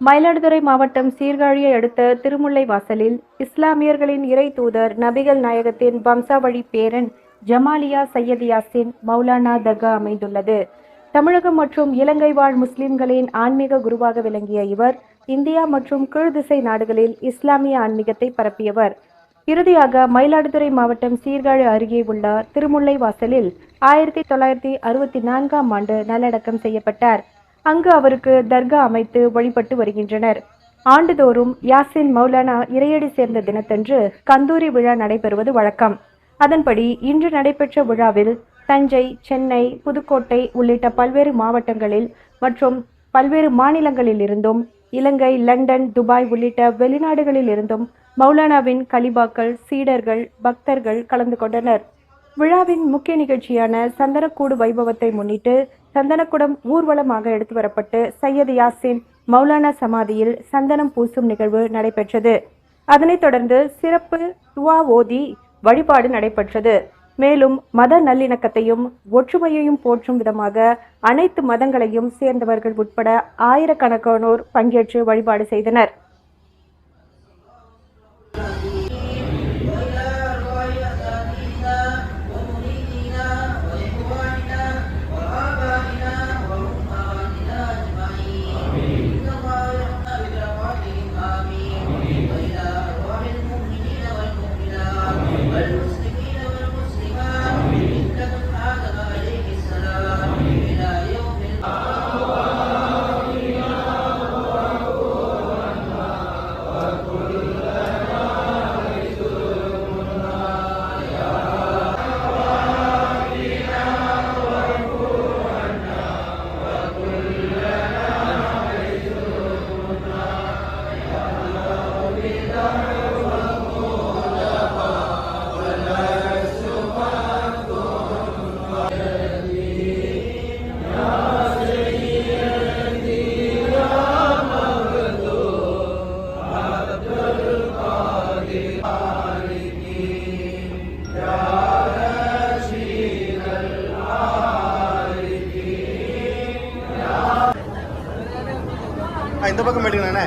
மயிலாடுதுறை மாவட்டம் சீர்காழியை அடுத்த திருமுல்லை வாசலில் இஸ்லாமியர்களின் இறை தூதர் நபிகள் நாயகத்தின் வம்சாவழி பேரன் ஜமாலியா சையத் யாசின் மௌலானா தர்கா அமைந்துள்ளது. தமிழகம் மற்றும் இலங்கை வாழ் முஸ்லிம்களின் ஆன்மீக குருவாக விளங்கிய இவர் இந்தியா மற்றும் கீழ்திசை நாடுகளில் இஸ்லாமிய ஆன்மீகத்தை பரப்பியவர். இறுதியாக மயிலாடுதுறை மாவட்டம் சீர்காழி அருகே உள்ள திருமுல்லை வாசலில் ஆயிரத்தி தொள்ளாயிரத்தி அறுபத்தி நான்காம் ஆண்டு நல்லடக்கம் செய்யப்பட்டார். அங்கு அவருக்கு தர்கா அமைத்து வழிபட்டு வருகின்றனர். ஆண்டுதோறும் யாசின் மௌலானா இறையடி சேர்ந்த தினத்தன்று கந்தூரி விழா நடைபெறுவது வழக்கம். அதன்படி இன்று நடைபெற்ற விழாவில் தஞ்சை சென்னை புதுக்கோட்டை உள்ளிட்ட பல்வேறு மாவட்டங்களில் மற்றும் பல்வேறு மாநிலங்களில் இருந்தும் இலங்கை லண்டன் துபாய் உள்ளிட்ட வெளிநாடுகளில் இருந்தும் மௌலானாவின் கலிபாக்கள் சீடர்கள் பக்தர்கள் கலந்து கொண்டனர். விழாவின் முக்கிய நிகழ்ச்சியான சந்தரக்கூடு வைபவத்தை முன்னிட்டு சந்தனக்குடம் ஊர்வலமாக எடுத்து வரப்பட்டு சையது யாசின் மௌலானா சமாதியில் சந்தனம் பூசும் நிகழ்வு நடைபெற்றது. அதனைத் தொடர்ந்து சிறப்பு துவா ஓதி வழிபாடு நடைபெற்றது. மேலும் மத நல்லிணக்கத்தையும் ஒற்றுமையையும் போற்றும் விதமாக அனைத்து மதங்களையும் சேர்ந்தவர்கள் உட்பட ஆயிரக்கணக்கானோர் பங்கேற்று வழிபாடு செய்தனர். இந்த பக்கம் எடுக்கணுண்ணே